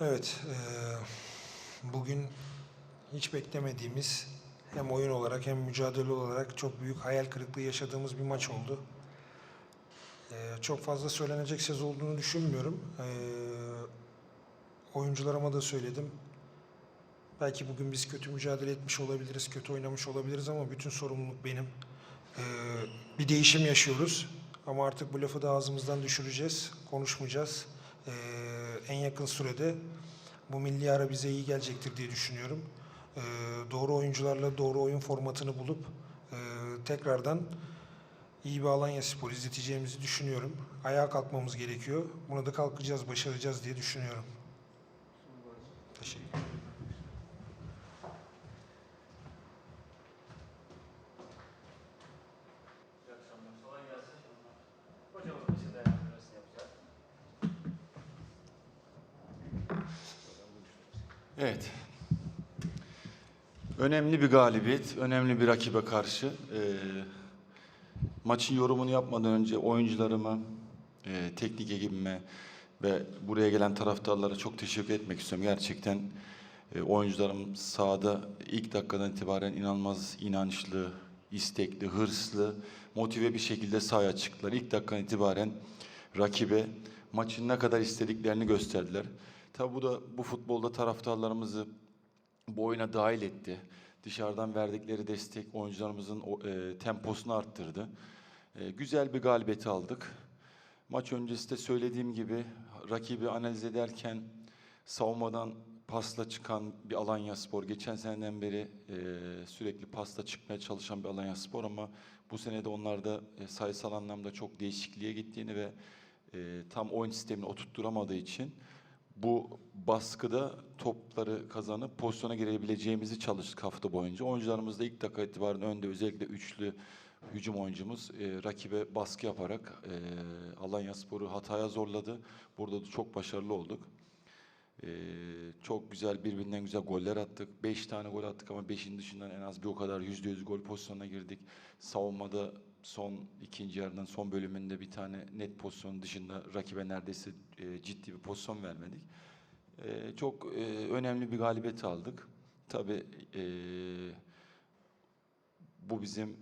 Evet, eee, bugün hiç beklemediğimiz hem oyun olarak hem mücadele olarak çok büyük hayal kırıklığı yaşadığımız bir maç oldu. Eee, çok fazla söylenecek söz olduğunu düşünmüyorum. Eee, oyuncularıma da söyledim. Belki bugün biz kötü mücadele etmiş olabiliriz, kötü oynamış olabiliriz ama bütün sorumluluk benim. Eee, bir değişim yaşıyoruz ama artık bu lafı da ağzımızdan düşüreceğiz, konuşmayacağız. Eee, en yakın sürede bu milli ara bize iyi gelecektir diye düşünüyorum. Eee, doğru oyuncularla doğru oyun formatını bulup eee, tekrardan iyi bir Alanya Spor izleteceğimizi düşünüyorum. Ayağa kalkmamız gerekiyor. Buna da kalkacağız, başaracağız diye düşünüyorum. Teşekkür ederim. İyi akşamlar. Kolay gelsin. Hocamız bir şey değerlendirmesini yapacak. Evet. Önemli bir galibiyet, önemli bir rakibe karşı. Ee, maçın yorumunu yapmadan önce oyuncularıma, e, teknik ekibime ve buraya gelen taraftarlara çok teşekkür etmek istiyorum. Gerçekten e, oyuncularım sahada ilk dakikadan itibaren inanılmaz inançlı, istekli, hırslı, motive bir şekilde sahaya çıktılar. İlk dakikadan itibaren rakibe maçın ne kadar istediklerini gösterdiler. Tabi bu da bu futbolda taraftarlarımızı bu oyuna dahil etti. Dışarıdan verdikleri destek oyuncularımızın e, temposunu arttırdı. E, güzel bir galibiyeti aldık. Maç öncesi de söylediğim gibi rakibi analiz ederken savunmadan pasla çıkan bir Alanya Spor. Geçen seneden beri e, sürekli pasla çıkmaya çalışan bir Alanya Spor ama bu sene de onlarda e, sayısal anlamda çok değişikliğe gittiğini ve e, tam oyun sistemini oturtturamadığı için bu baskıda topları kazanıp pozisyona girebileceğimizi çalıştık hafta boyunca. Oyuncularımız da ilk dakika itibaren önde özellikle üçlü hücum oyuncumuz e, rakibe baskı yaparak e, Alanya Spor'u hataya zorladı. Burada da çok başarılı olduk. E, çok güzel birbirinden güzel goller attık. Beş tane gol attık ama beşin dışından en az bir o kadar yüzde yüz gol pozisyonuna girdik. Savunmada son ikinci yarının son bölümünde bir tane net pozisyon dışında rakibe neredeyse e, ciddi bir pozisyon vermedik. E, çok e, önemli bir galibiyet aldık. Tabii e, bu bizim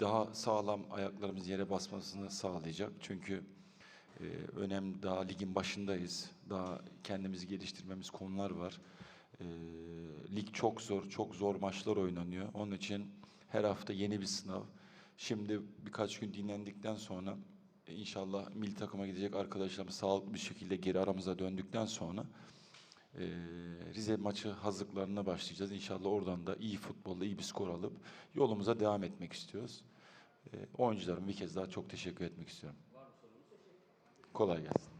daha sağlam ayaklarımız yere basmasını sağlayacak. Çünkü e, önemli daha ligin başındayız. Daha kendimizi geliştirmemiz konular var. E, lig çok zor, çok zor maçlar oynanıyor. Onun için her hafta yeni bir sınav. Şimdi birkaç gün dinlendikten sonra e, inşallah milli takıma gidecek arkadaşlarımız sağlıklı bir şekilde geri aramıza döndükten sonra e, Rize maçı hazırlıklarına başlayacağız. İnşallah oradan da iyi futbolla iyi bir skor alıp yolumuza devam etmek istiyoruz. E, oyuncularıma bir kez daha çok teşekkür etmek istiyorum. Kolay gelsin.